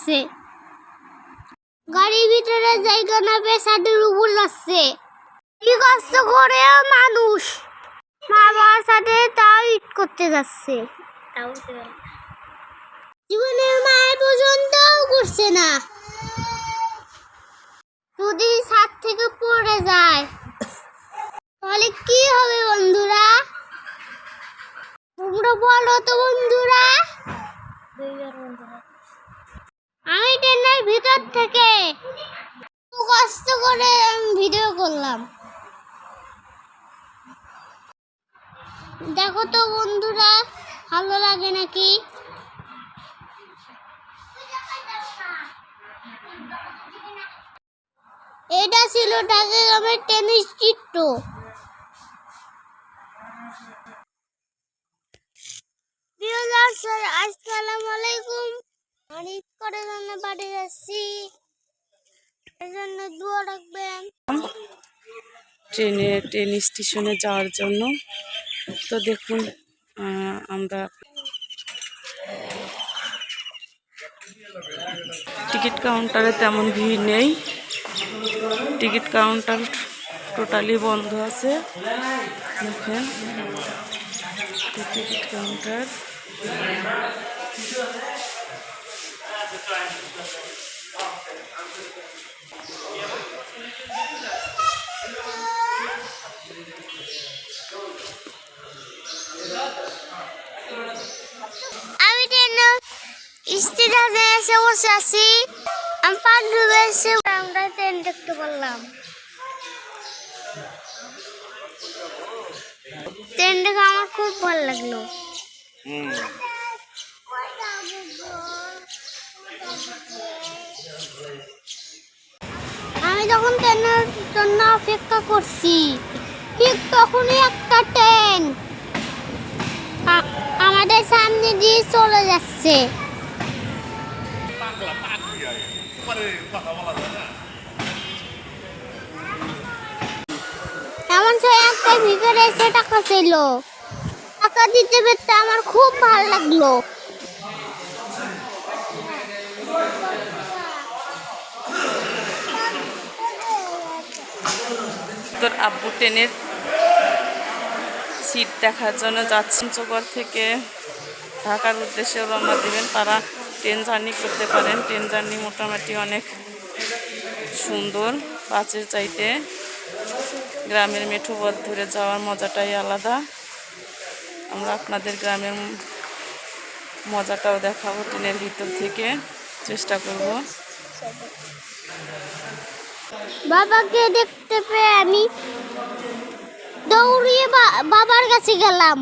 যাচ্ছে গাড়ির ভিতরে জায়গা না পেয়ে ছাদের উপর যাচ্ছে কি কষ্ট করে মানুষ। মা বাবার সাথে তাও ইট করতে যাচ্ছে। জীবনের মায়ের পর্যন্তও করছে না। যদি ছাদ থেকে পড়ে যায়, তাহলে কি হবে বন্ধুরা? তোমরা বলো তো বন্ধুরা। আমি ট্রেনের ভিতর থেকে। কষ্ট করে আমি ভিডিও করলাম। দেখো তো বন্ধুরা, ভালো লাগে নাকি? এটা ছিল ঢাকা গ্রামের টেনিস চিত্র। আসসালামু আলাইকুম। আমি করে জন্য বাড়ি যাচ্ছি। এর জন্য দোয়া রাখবেন। ট্রেনে, ট্রেন স্টেশনে যাওয়ার জন্য। তো দেখুন আমরা টিকিট কাউন্টারে তেমন ভিড় নেই। টিকিট কাউন্টার টোটালি বন্ধ আছে। দেখেন, টিকিট কাউন্টার আমি ট্রেনে স্টেশনে এসে বসে আছি। আমি পান্ডুবে এসে আমরা ট্রেন দেখতে পারলাম ট্রেন দেখে আমার খুব ভালো লাগল। আমি যখন ট্রেনের জন্য অপেক্ষা করছি ঠিক তখনই একটা ট্রেন আমাদের সামনে দিয়ে চলে যাচ্ছে। এমন সে একটা ভিতরে এসে টাকা ছিল টাকা দিতে পেতে আমার খুব ভালো লাগল। তোর আব্বু ট্রেনের সিট দেখার জন্য যাচ্ছেন চোগর থেকে। ঢাকার উদ্দেশ্যে রওনা দেবেন তারা। ট্রেন জার্নি করতে পারেন। ট্রেন জার্নি মোটামুটি অনেক সুন্দর, বাসের চাইতে। গ্রামের মেঠো পথ ধরে যাওয়ার মজাটাই আলাদা। আমরা আপনাদের গ্রামের মজাটাও দেখাবো ট্রেনের ভিতর থেকে। চেষ্টা করব। বাবাকে দেখতে পেয়ে আমি দৌড়িয়ে বাবার কাছে গেলাম।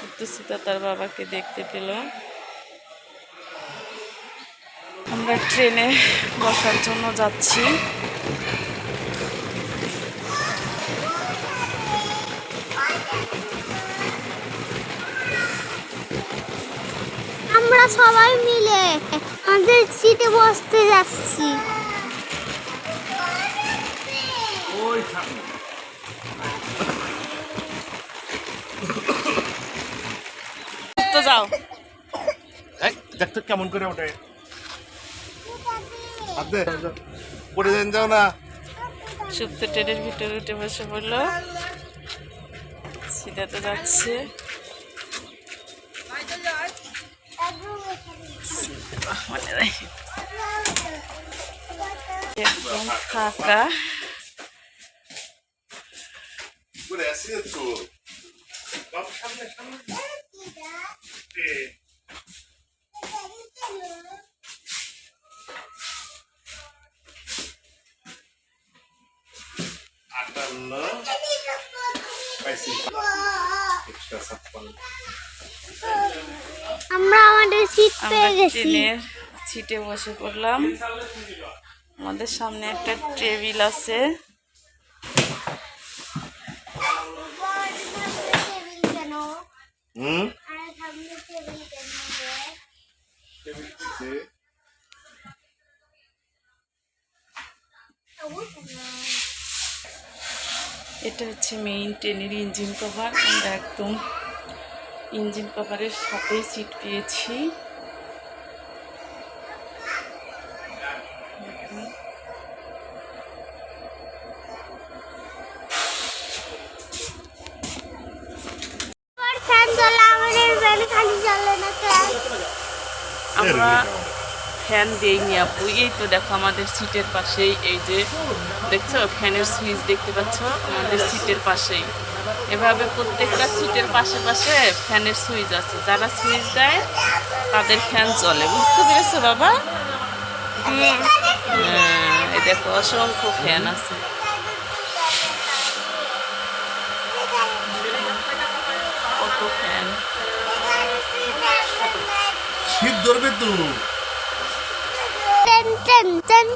সত্যসিতা তার বাবাকে দেখতে পেল। আমরা ট্রেনে বসার জন্য যাচ্ছি। আমরা সবাই মিলে আমাদের সিটে বসতে যাচ্ছি। এই, দেখতো কেমন করে ওঠে পড়ে যান যাও না। সুপ্ত ট্রেনের ভিতরে উঠে বসে পড়ল। যাচ্ছে। ফাঁকা। আসি তো। সামনে সামনে। এ, আটান্ন আমরা আমাদের সিট পেয়ে গেছি। সিটে বসে পড়লাম। আমাদের সামনে একটা টেবিল আছে। হুম? এটা হচ্ছে মেইন ট্রেনের ইঞ্জিন কভার আমরা একদম ইঞ্জিন কভারের সাথেই সিট পেয়েছি গাড়ি চলে না কেন আমরা ফ্যান দেইনি আপু এই তো দেখো আমাদের সিটের পাশেই এই যে দেখছ ফ্যানের সুইচ দেখতে পাচ্ছ? আমাদের সিটের পাশেই। এভাবে প্রত্যেকটা সিটের পাশে পাশে ফ্যানের সুইচ আছে। যারা সুইচ দেয় তাদের ফ্যান চলে বুঝতে পেরেছ বাবা? হ্যাঁ হ্যাঁ, এই দেখো অসংখ্য ফ্যান আছে কত ফ্যান শীত ধরবে তো। টেন টেন টেন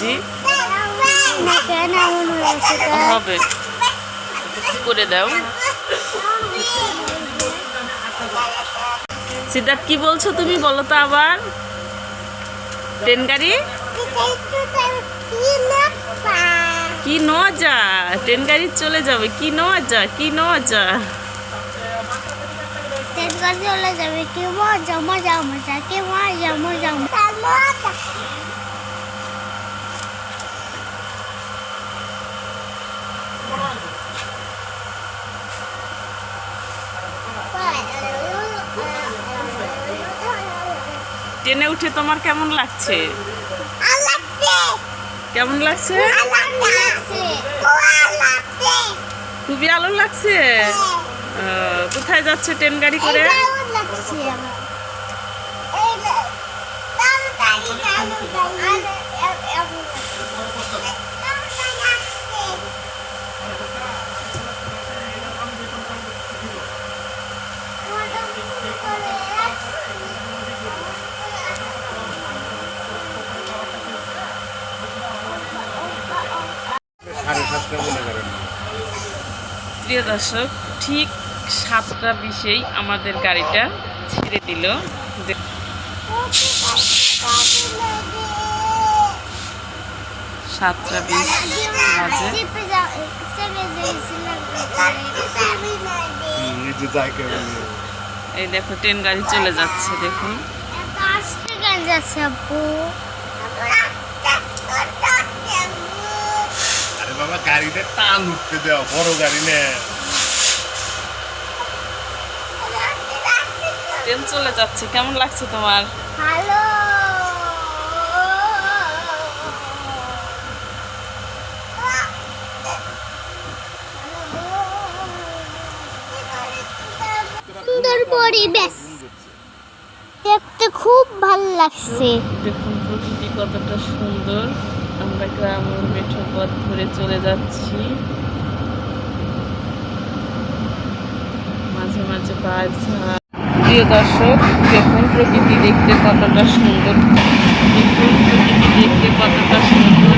জি? হবে করে দাও সিদ্ধার্থ কি বলছো তুমি বলো তো আবার ট্রেন গাড়ি কি নজা ট্রেন গাড়ি চলে যাবে কি নজা কি নজা তেজগাঁ চলে যাবে কি মজা মজা মজা কি মজা মজা মজা। ট্রেনে উঠে তোমার কেমন লাগছে? কেমন লাগছে? খুবই আলো লাগছে? আহ, কোথায় যাচ্ছে ট্রেন গাড়ি করে সাড়ে সাতটা মনে করেন প্রিয় দর্শক, ঠিক সাতটা বিশেই আমাদের গাড়িটা ছেড়ে দিল। সাতটা বিশ বাজে। এই দেখো, ট্রেন গাড়ি চলে যাচ্ছে, দেখুন। বাবা, গাড়িতে টান উঠতে দেওয়া, বড় গাড়ি নে। ট্রেন চলে যাচ্ছে। কেমন লাগছে তোমার? সুন্দর পরিবেশ। দেখতে খুব ভালো লাগছে। দেখুন প্রকৃতি কতটা সুন্দর। আমরা গ্রামের মেঠো পথ ধরে চলে যাচ্ছি। মাঝে মাঝে বাজ ঝাড়। প্রিয় দর্শক দেখুন প্রকৃতি দেখতে কতটা সুন্দর দেখুন প্রকৃতি দেখতে কতটা সুন্দর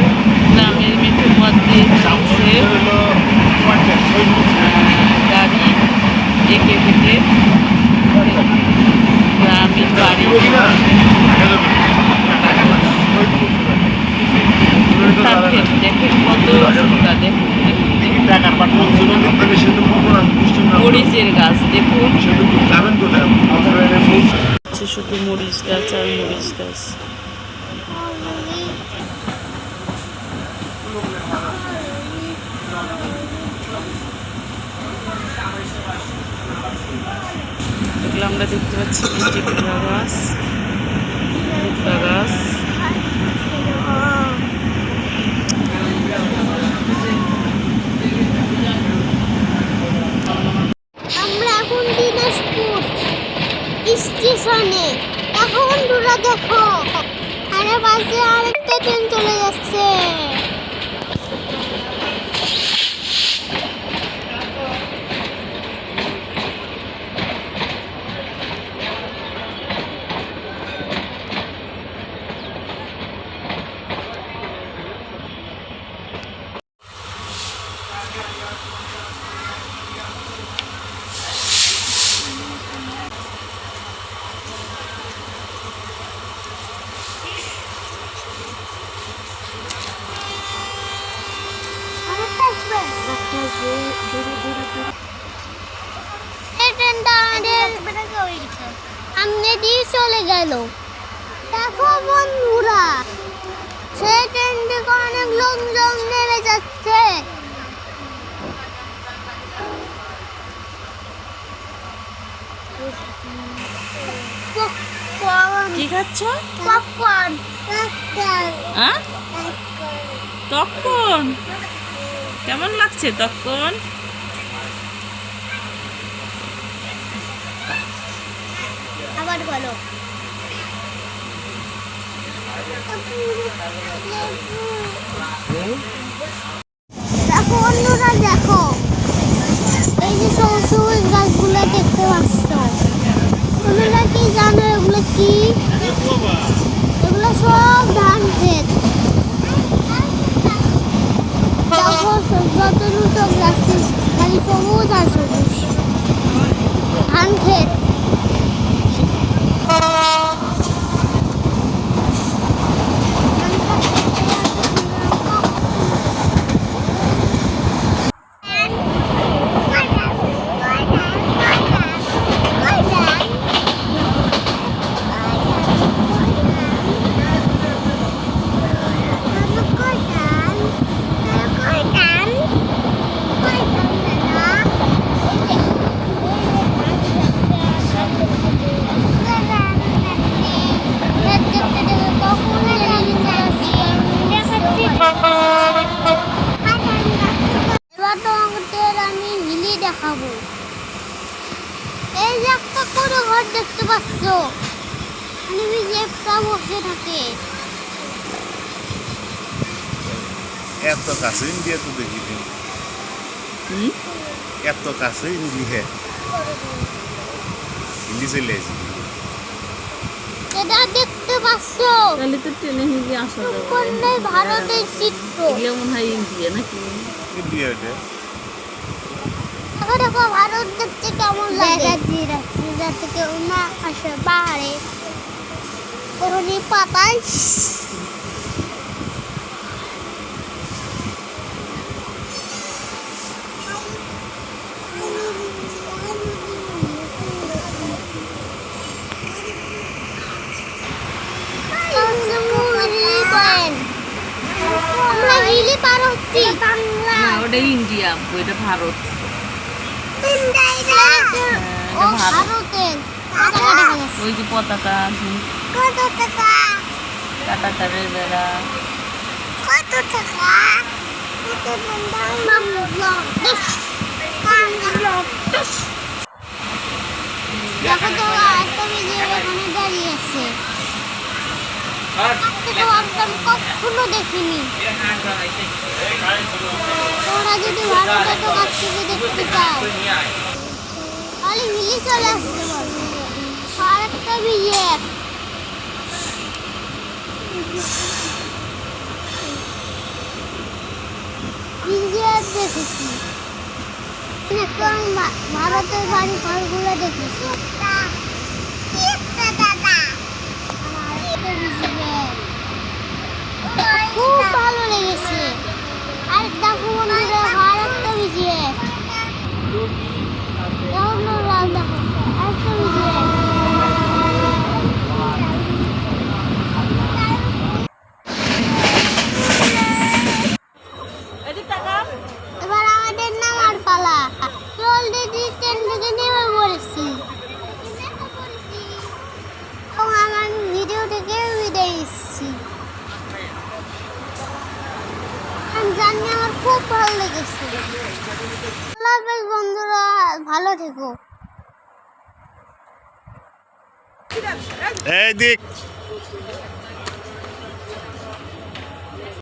গ্রামের মেঠো পথ দিয়ে চলছে গাড়ি এঁকে বেঁকে গ্রামের বাড়ি দেখেন কত সুন্দর দেখুন দেখুন দেখুন মরিচের গাছ দেখুন সেটা যাবেন কোথায় আপনারা এনে ফুল হচ্ছে শুধু মরিচ গাছ আর মরিচ গাছ এগুলো আমরা দেখতে পাচ্ছি মিষ্টি কুমড়া গাছ ভুট্টা গাছ। আমরা এখন দিনাজপুর স্টেশনে। তোমরা দেখো। আরে পাশে আরেকটা ট্রেন চলে যাচ্ছে। ট্রেনটা আমাদের সামনে দিয়ে চলে গেল দেখো বন্ধুরা সেই ট্রেন থেকে অনেক লোকজন নেমে যাচ্ছে কি খাচ্ছ? পপকর্ন হ্যাঁ? তখন কেমন লাগছে তখন? আবার বলো। অন্যরা দেখো। এই যে দেখতে পাচ্ছ। তোমরা কি জানো এগুলো কি এগুলো সব ধান ক্ষেত যত সব গাছ খালি সবুজ আর সবুজ ধান ক্ষেত এবার তোমাদের আমি হিলি দেখাবো এই যে একটা করে ঘর দেখতে পাচ্ছ বসে থাকে। এত কাছে ইন্ডিয়া তো দেখিনি। এত কাছে ইন্ডিয়া হিন্দি চলে এটা দেখতে পাচ্ছ তাহলে তো ট্রেনে হিন্দি আসা যাবে কোনটাই ভারতের চিত্র এগুলো মনে হয় ইন্ডিয়া নাকি? ইন্ডিয়া এটা? দেখো দেখো ভারত দেখতে কেমন লাগে? রাখছি যাতে কেউ না আসে পাহাড়ে করনি পাতায় আমরা হিলি পার হচ্ছি বাংলা না ওটা ইন্ডিয়া ওইটা ভারত ও এটা ভারত। ভারতের পতাকা দেখা যাচ্ছে। ওই যে পতাকা কাটা বেড়া। দেখো তো একটা দাঁড়িয়ে আছে। কখনো দেখিনি। তোমরা যদি ভারতের তো কাছ থেকে দেখতে চাও তাহলে মিলি চলে আসতে পারবে বিজেপ বিজেপ দেখেছি আমি ভারতের বাড়ি ঘরগুলো দেখেছি খুব ভালো লেগেছে আর দেখো বন্ধুরা আর একটা বিজেপ দেখো বন্ধুরা, দেখো আরেকটা বিজেপ এবার আমাদের নামার পালা অলরেডি ট্রেন থেকে নেমে পড়েছি। আমার ভিডিও থেকে বিদায় এসেছি জানি আমার খুব ভালো লেগেছে। আল্লাহ বন্ধুরা ভালো থেকো। এই দিক।